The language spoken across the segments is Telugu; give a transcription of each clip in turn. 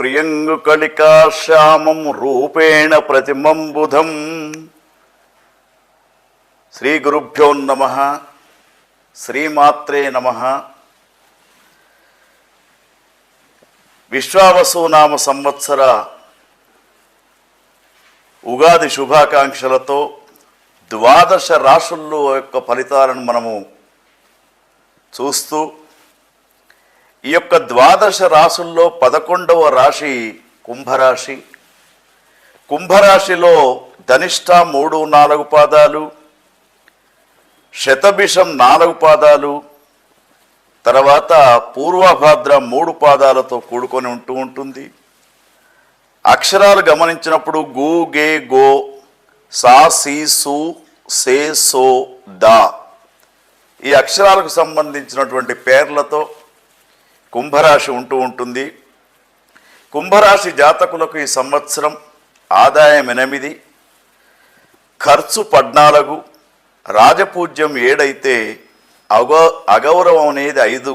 ప్రియంగుకళికాశ్యామం రూపేణ ప్రతిమంబుధం. శ్రీ గురుభ్యో నమ శ్రీమాత్రే నమ. విశ్వావసునామ సంవత్సర ఉగాది శుభాకాంక్షలతో ద్వాదశ రాశుల్లో యొక్క ఫలితాలను మనము చూస్తూ ఈ యొక్క ద్వాదశ రాశుల్లో పదకొండవ రాశి కుంభరాశి. కుంభరాశిలో ధనిష్ట మూడు నాలుగు పాదాలు శతభిషం నాలుగు పాదాలు తర్వాత పూర్వభాద్ర మూడు పాదాలతో కూడుకొని ఉంటూ ఉంటుంది. అక్షరాలు గమనించినప్పుడు గు గే గో సా సి సు సే సో దా. ఈ అక్షరాలకు సంబంధించినటువంటి పేర్లతో కుంభరాశి ఉంటూ ఉంటుంది. కుంభరాశి జాతకులకు ఈ సంవత్సరం ఆదాయం ఎనిమిది ఖర్చు పద్నాలుగు రాజపూజ్యం ఏడైతే అగౌ అగౌరవం అనేది ఐదు.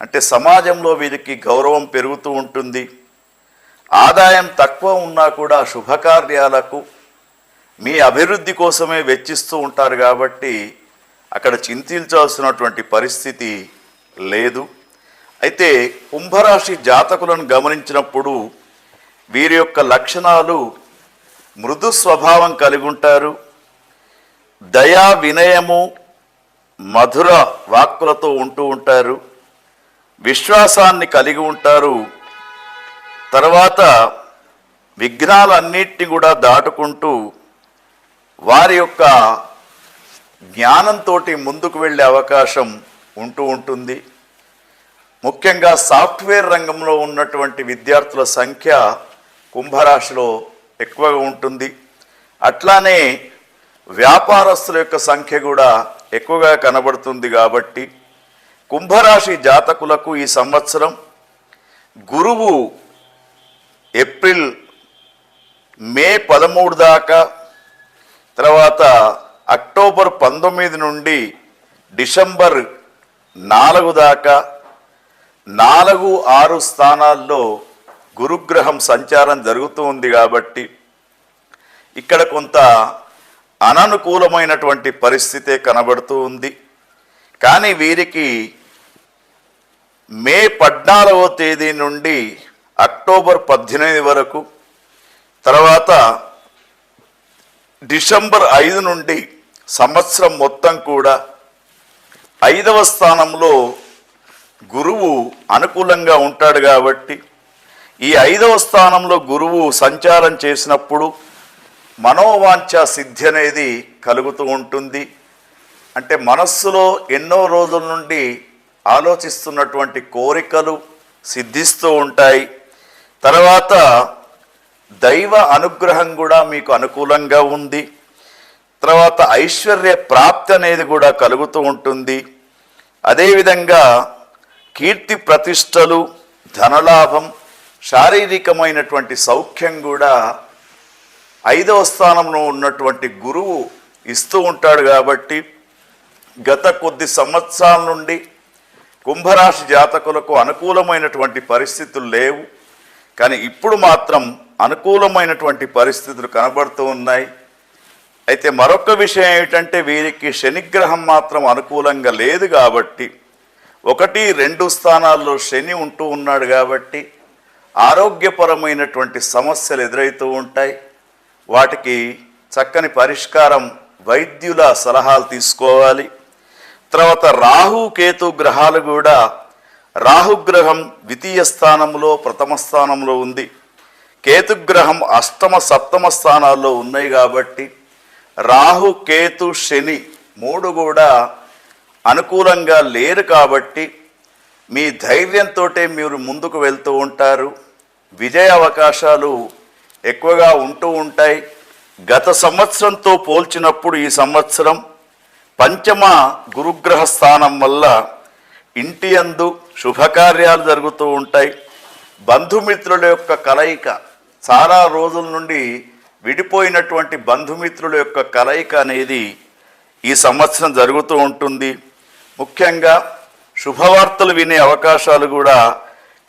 అంటే సమాజంలో వీరికి గౌరవం పెరుగుతూ ఉంటుంది. ఆదాయం తక్కువ ఉన్నా కూడా శుభకార్యాలకు మీ అభివృద్ధి కోసమే వెచ్చిస్తూ ఉంటారు కాబట్టి అక్కడ చింతించాల్సినటువంటి పరిస్థితి లేదు. అయితే కుంభరాశి జాతకులను గమనించినప్పుడు వీరి యొక్క లక్షణాలు మృదు స్వభావం కలిగి ఉంటారు. దయా వినయము మధుర వాక్కులతో ఉంటూ ఉంటారు. విశ్వాసాన్ని కలిగి ఉంటారు. తర్వాత విఘ్నాలన్నిటిని కూడా దాటుకుంటూ వారి యొక్క జ్ఞానంతో ముందుకు వెళ్ళే అవకాశం ఉంటూ ఉంటుంది. ముఖ్యంగా సాఫ్ట్వేర్ రంగంలో ఉన్నటువంటి విద్యార్థుల సంఖ్య కుంభరాశిలో ఎక్కువగా ఉంటుంది. అట్లానే వ్యాపారస్తుల యొక్క సంఖ్య కూడా ఎక్కువగా కనబడుతుంది కాబట్టి కుంభరాశి జాతకులకు ఈ సంవత్సరం గురువు ఏప్రిల్ మే పదమూడు దాకా తర్వాత అక్టోబర్ పంతొమ్మిది నుండి డిసెంబర్ నాలుగు దాకా నాలుగు ఆరు స్థానాల్లో గురుగ్రహం సంచారం జరుగుతూ ఉంది కాబట్టి ఇక్కడ కొంత అననుకూలమైనటువంటి పరిస్థితే కనబడుతూ ఉంది. కానీ వీరికి మే పద్నాలుగవ తేదీ నుండి అక్టోబర్ పద్దెనిమిది వరకు తర్వాత డిసెంబర్ ఐదు నుండి సంవత్సరం మొత్తం కూడా ఐదవ స్థానంలో గురువు అనుకూలంగా ఉంటాడు కాబట్టి ఈ ఐదవ స్థానంలో గురువు సంచారం చేసినప్పుడు మనోవాంఛ సిద్ధి అనేది కలుగుతూ ఉంటుంది. అంటే మనస్సులో ఎన్నో రోజుల నుండి ఆలోచిస్తున్నటువంటి కోరికలు సిద్ధిస్తూ ఉంటాయి. తర్వాత దైవ అనుగ్రహం కూడా మీకు అనుకూలంగా ఉంది. తర్వాత ఐశ్వర్య ప్రాప్తి అనేది కూడా కలుగుతూ ఉంటుంది. అదేవిధంగా కీర్తి ప్రతిష్టలు ధనలాభం శారీరకమైనటువంటి సౌఖ్యం కూడా ఐదవ స్థానంలో ఉన్నటువంటి గురువు ఇస్తూ ఉంటాడు కాబట్టి గత కొద్ది సంవత్సరాల నుండి కుంభరాశి జాతకులకు అనుకూలమైనటువంటి పరిస్థితులు లేవు. కానీ ఇప్పుడు మాత్రం అనుకూలమైనటువంటి పరిస్థితులు కనబడుతూ ఉన్నాయి. అయితే మరొక విషయం ఏమిటంటే వీరికి శనిగ్రహం మాత్రం అనుకూలంగా లేదు కాబట్టి ఒకటి రెండు స్థానాల్లో శని ఉంటూ ఉన్నాడు కాబట్టి ఆరోగ్యపరమైనటువంటి సమస్యలు ఎదురవుతూ ఉంటాయి. వాటికి చక్కని పరిష్కారం వైద్యుల సలహాలు తీసుకోవాలి. తర్వాత రాహు కేతు గ్రహాలు కూడా రాహుగ్రహం ద్వితీయ స్థానంలో ప్రథమ స్థానంలో ఉంది. కేతుగ్రహం అష్టమ సప్తమ స్థానాల్లో ఉన్నాయి కాబట్టి రాహు కేతు శని మూడు కూడా అనుకూలంగా లేరు కాబట్టి మీ ధైర్యంతో మీరు ముందుకు వెళ్తూ ఉంటారు. విజయ అవకాశాలు ఎక్కువగా ఉంటూ ఉంటాయి. గత సంవత్సరంతో పోల్చినప్పుడు ఈ సంవత్సరం పంచమ గురుగ్రహ స్థానం వల్ల ఇంటి అందు శుభకార్యాలు జరుగుతూ ఉంటాయి. బంధుమిత్రుల యొక్క కలయిక చాలా రోజుల నుండి విడిపోయినటువంటి బంధుమిత్రుల యొక్క కలయిక అనేది ఈ సంవత్సరం జరుగుతూ ఉంటుంది. ముఖ్యంగా శుభవార్తలు వినే అవకాశాలు కూడా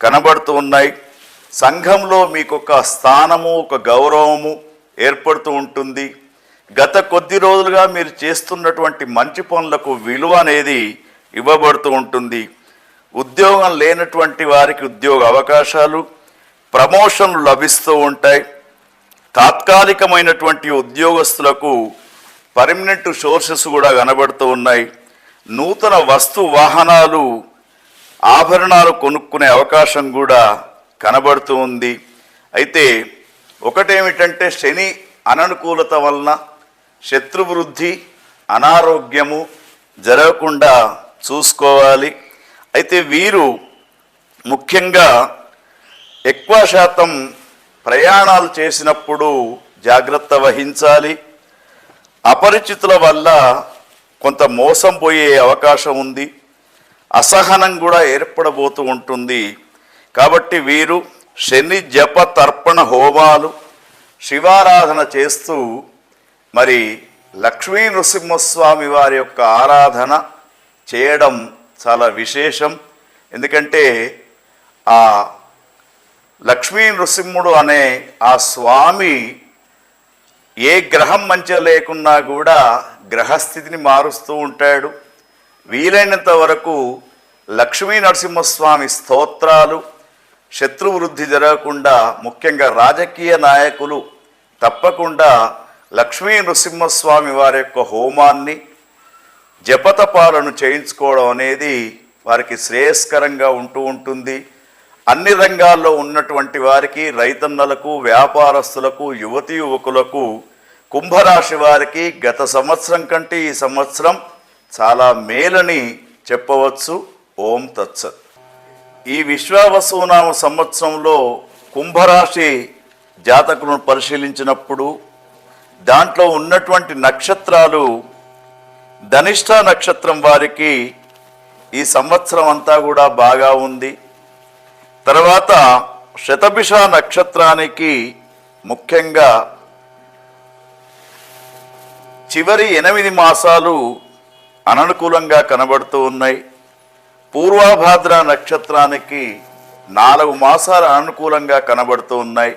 కనబడుతూ ఉన్నాయి. సంఘంలో మీకు ఒక స్థానము ఒక గౌరవము ఏర్పడుతూ ఉంటుంది. గత కొద్ది రోజులుగా మీరు చేస్తున్నటువంటి మంచి పనులకు విలువ అనేది ఇవ్వబడుతూ ఉంటుంది. ఉద్యోగం లేనటువంటి వారికి ఉద్యోగ అవకాశాలు ప్రమోషన్లు లభిస్తూ ఉంటాయి. తాత్కాలికమైనటువంటి ఉద్యోగస్తులకు పర్మనెంట్ సోర్సెస్ కూడా కనబడుతూ ఉన్నాయి. నూతన వస్తు వాహనాలు ఆభరణాలు కొనుక్కునే అవకాశం కూడా కనబడుతూ ఉంది. అయితే ఒకటేమిటంటే శని అననుకూలత వలన శత్రువృద్ధి అనారోగ్యము జరగకుండా చూసుకోవాలి. అయితే వీరు ముఖ్యంగా ఎక్కువ శాతం ప్రయాణాలు చేసినప్పుడు జాగ్రత్త వహించాలి. అపరిచితుల వల్ల కొంత మోసం పోయే అవకాశం ఉంది. అసహనం కూడా ఏర్పడబోతూ ఉంటుంది. కాబట్టి వీరు శని జప తర్పణ హోమాలు శివారాధన చేస్తూ మరి లక్ష్మీ నృసింహస్వామి వారి యొక్క ఆరాధన చేయడం చాలా విశేషం. ఎందుకంటే ఆ లక్ష్మీ నృసింహుడు అనే ఆ స్వామి ఏ గ్రహం మంచిగా లేకున్నా కూడా గ్రహస్థితిని మారుస్తూ ఉంటాడు. వీలైనంత వరకు లక్ష్మీ నరసింహస్వామి స్తోత్రాలు శత్రువృద్ధి జరగకుండా ముఖ్యంగా రాజకీయ నాయకులు తప్పకుండా లక్ష్మీ నృసింహస్వామి వారి యొక్క హోమాన్ని జపతపాలను చేయించుకోవడం అనేది వారికి శ్రేయస్కరంగా ఉంటూ ఉంటుంది. అన్ని రంగాల్లో ఉన్నటువంటి వారికి రైతన్నలకు వ్యాపారస్తులకు యువతి యువకులకు కుంభరాశి వారికి గత సంవత్సరం కంటే ఈ సంవత్సరం చాలా మేలని చెప్పవచ్చు. ఓం తత్సత్. ఈ విశ్వావసునామ సంవత్సరంలో కుంభరాశి జాతకులను పరిశీలించినప్పుడు దాంట్లో ఉన్నటువంటి నక్షత్రాలు ధనిష్ట నక్షత్రం వారికి ఈ సంవత్సరం అంతా కూడా బాగా ఉంది. తర్వాత శతభిష నక్షత్రానికి ముఖ్యంగా చివరి ఎనిమిది మాసాలు అననుకూలంగా కనబడుతూ ఉన్నాయి. పూర్వాభాద్ర నక్షత్రానికి నాలుగు మాసాలు అనుకూలంగా కనబడుతూ ఉన్నాయి.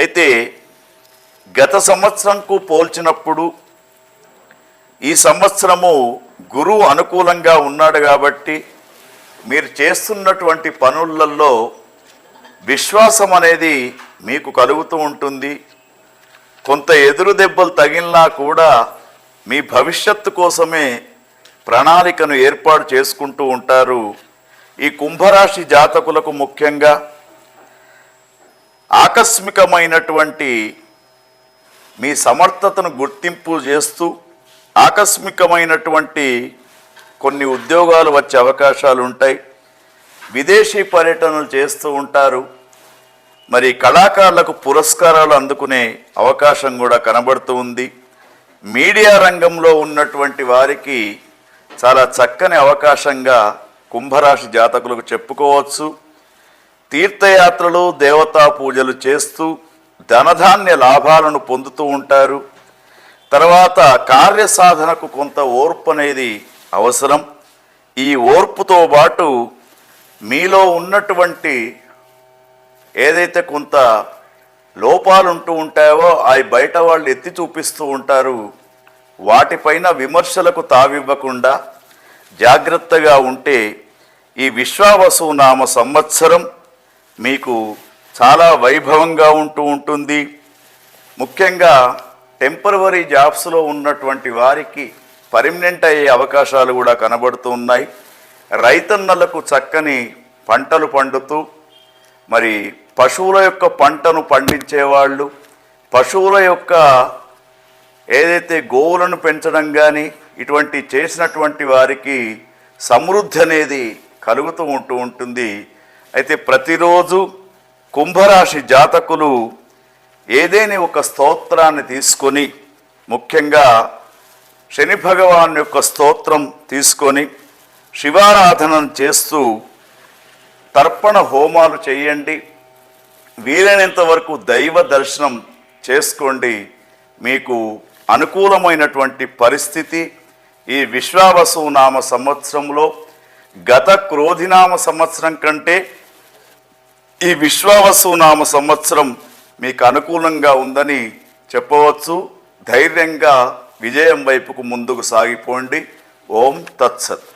అయితే గత సంవత్సరంకు పోల్చినప్పుడు ఈ సంవత్సరము గురువు అనుకూలంగా ఉన్నాడు కాబట్టి మీరు చేస్తున్నటువంటి పనులలో విశ్వాసం అనేది మీకు కలుగుతూ ఉంటుంది. కొంత ఎదురు దెబ్బలు తగిలినా కూడా మీ భవిష్యత్తు కోసమే ప్రణాళికను ఏర్పాటు చేసుకుంటూ ఉంటారు. ఈ కుంభరాశి జాతకులకు ముఖ్యంగా ఆకస్మికమైనటువంటి మీ సమర్థతను గుర్తింపు చేస్తూ ఆకస్మికమైనటువంటి కొన్ని ఉద్యోగాలు వచ్చే అవకాశాలు ఉంటాయి విదేశీ పర్యటనలు చేస్తూ ఉంటారు. మరి కళాకారులకు పురస్కారాలు అందుకునే అవకాశం కూడా కనబడుతూ ఉంది. మీడియా రంగంలో ఉన్నటువంటి వారికి చాలా చక్కని అవకాశంగా కుంభరాశి జాతకులకు చెప్పుకోవచ్చు. తీర్థయాత్రలు దేవతా పూజలు చేస్తూ ధనధాన్య లాభాలను పొందుతూ ఉంటారు. తర్వాత కార్యసాధనకు కొంత ఓర్పు అనేది అవసరం. ఈ ఓర్పుతో పాటు మీలో ఉన్నటువంటి ఏదైతే కొంత లోపాలు ఉంటూ ఉంటాయో అవి బయట వాళ్ళు ఎత్తి చూపిస్తూ ఉంటారు వాటిపైన విమర్శలకు తావివ్వకుండా జాగ్రత్తగా ఉంటే ఈ విశ్వావసు నామ సంవత్సరం మీకు చాలా వైభవంగా ఉంటూ ఉంటుంది. ముఖ్యంగా టెంపరవరీ జాబ్స్లో ఉన్నటువంటి వారికి పర్మనెంట్ అయ్యే అవకాశాలు కూడా కనబడుతూ ఉన్నాయి. రైతన్నలకు చక్కని పంటలు పండుతూ మరి పశువుల యొక్క పంటను పండించేవాళ్ళు పశువుల యొక్క ఏదైతే గోవులను పెంచడం కానీ ఇటువంటి చేసినటువంటి వారికి సమృద్ధి అనేది కలుగుతూ ఉంటూ ఉంటుంది. అయితే ప్రతిరోజు కుంభరాశి జాతకులు ఏదేని ఒక స్తోత్రాన్ని తీసుకొని ముఖ్యంగా శని భగవాన్ యొక్క స్తోత్రం తీసుకొని శివారాధనను చేస్తూ తర్పణ హోమాలు చేయండి. వీలైనంత వరకు దైవ దర్శనం చేసుకోండి. మీకు అనుకూలమైనటువంటి పరిస్థితి ఈ విశ్వావసు నామ సంవత్సరంలో గత క్రోధినామ సంవత్సరం కంటే ఈ విశ్వావసు నామ సంవత్సరం మీకు అనుకూలంగా ఉందని చెప్పవచ్చు. ధైర్యంగా విజయం వైపుకు ముందుకు సాగిపోండి. ఓం తత్సత్.